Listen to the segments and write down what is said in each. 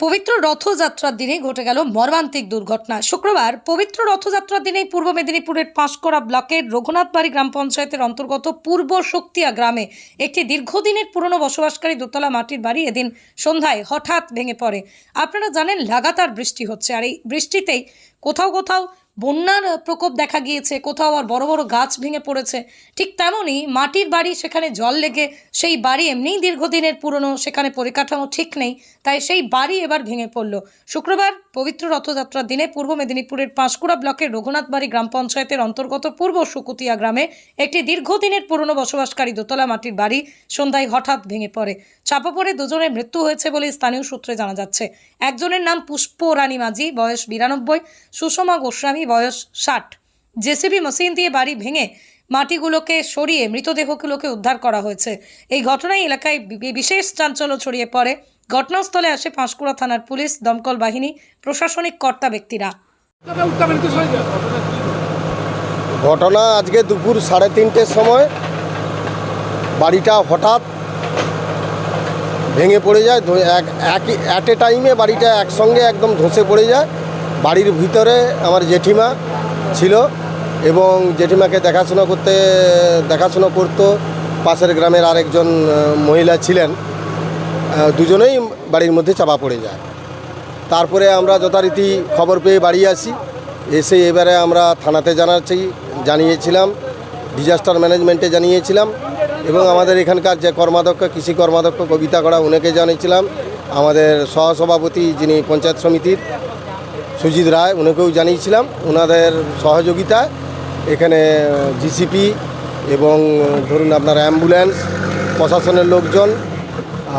পবিত্র রথযাত্রার দিনে ঘটে গেল মর্মান্তিক দুর্ঘটনা। শুক্রবার পবিত্র রথযাত্রার দিনে পূর্ব মেদিনীপুরের পাঁশকড়া ব্লকের রঘুনাথবাড়ি গ্রাম পঞ্চায়েতের অন্তর্গত পূর্ব শক্তিয়া গ্রামে একটি দীর্ঘদিনের পুরনো বসবাসকারী দোতলা মাটির বাড়ি এদিন সন্ধ্যায় হঠাৎ ভেঙে পড়ে। আপনারা জানেন, লাগাতার বৃষ্টি হচ্ছে, আর এই বৃষ্টিতেই কোথাও কোথাও বন্যার প্রকোপ দেখা গিয়েছে, কোথাও আবার বড় বড় গাছ ভেঙে পড়েছে। ঠিক তেমনই মাটির বাড়ি সেখানে জল লেগে, সেই বাড়ি এমনিই দীর্ঘদিনের পুরনো, সেখানে পরিকাঠামো ঠিক নেই, তাই সেই বাড়ি এবার ভেঙে পড়ল। শুক্রবার পবিত্র রথযাত্রার দিনে পূর্ব মেদিনীপুরের পাঁশকুড়া ব্লকের রঘুনাথবাড়ি গ্রাম পঞ্চায়েতের অন্তর্গত পূর্ব সুকুতিয়া গ্রামে একটি দীর্ঘদিনের পুরনো বসবাসকারী দোতলা মাটির বাড়ি সন্ধ্যায় হঠাৎ ভেঙে পড়ে। চাপা পড়ে দুজনের মৃত্যু হয়েছে বলে স্থানীয় সূত্রে জানা যাচ্ছে। একজনের নাম পুষ্প রানী মাঝি, বয়স বিরানব্বই, সুষমা গোস্বামী বয়স ষাট। জেসিবি মেশিন দিয়ে বাড়ি ভেঙে মাটিগুলোকে সরিয়ে মৃতদেহগুলোকে উদ্ধার করা হয়েছে। এই ঘটনায় এলাকায় বিশেষ চাঞ্চল্য ছড়িয়ে পড়ে। ঘটনাস্থলে আসে পাঁশকুড়া থানার পুলিশ, দমকল বাহিনী, প্রশাসনিক কর্তা ব্যক্তিরা। ঘটনা আজকে দুপুর সাড়ে তিনটের সময়। বাড়িটা হঠাৎ ভেঙে পড়ে যায় এক অ্যাট এ টাইমে বাড়িটা একসঙ্গে একদম ধসে পড়ে যায়। বাড়ির ভিতরে আমার জেঠিমা ছিল এবং জেঠিমাকে দেখাশোনা করতে, দেখাশোনা করতো। পাশের গ্রামের আরেকজন মহিলা ছিলেন। দুজনেই বাড়ির মধ্যে চাপা পড়ে যায়। তারপরে আমরা যথারীতি খবর পেয়ে বাড়ি আসি। এসে এবারে আমরা থানাতে জানাচ্ছি, জানিয়েছিলাম ডিজাস্টার ম্যানেজমেন্টে জানিয়েছিলাম এবং আমাদের এখানকার যে কর্মাধ্যক্ষ, কৃষি কর্মাধ্যক্ষ কবিতা করা উনাকে জানিয়েছিলাম। আমাদের সহসভাপতি যিনি পঞ্চায়েত সমিতির সুজিত রায় ওনাকেও জানিয়েছিলাম। ওনাদের সহযোগিতায় এখানে জিসিপি এবং ধরুন আপনার অ্যাম্বুলেন্স, প্রশাসনের লোকজন,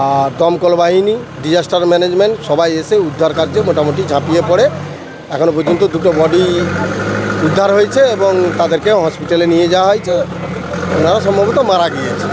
আর দমকল বাহিনী ডিজাস্টার ম্যানেজমেন্ট সবাই এসে উদ্ধার কার্যে মোটামুটি ঝাঁপিয়ে পড়ে। এখনও পর্যন্ত দুটো বডি উদ্ধার হয়েছে এবং তাদেরকে হসপিটালে নিয়ে যাওয়া হয়েছে। ওনারা সম্ভবত মারা গিয়েছে।